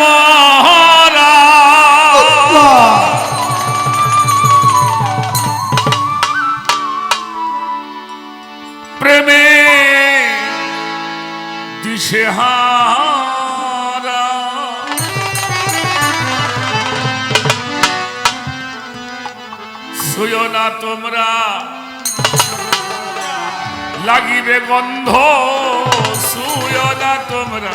মহারা প্রেমে দিশেহারা শুয় না তোমরা। লাগিবে গন্ধ শুয় তোমরা।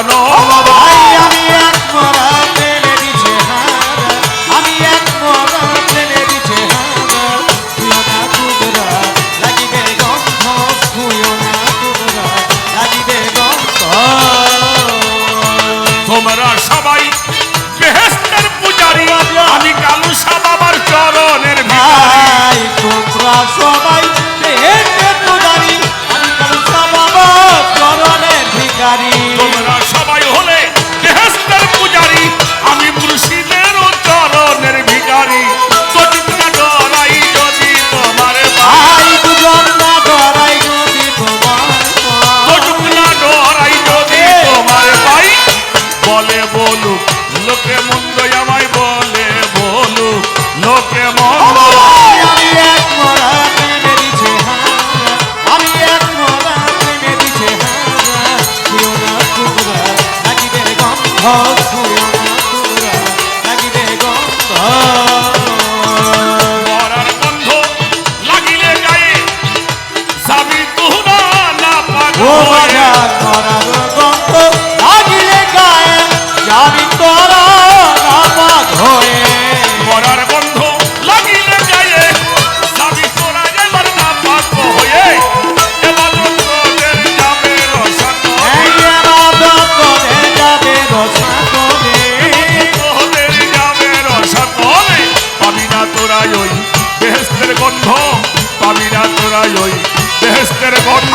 জনম আমি এক মরা বেহেস্তের গন্ধ পাবি না তোরা ওই বেহেস্তের গন্ধ।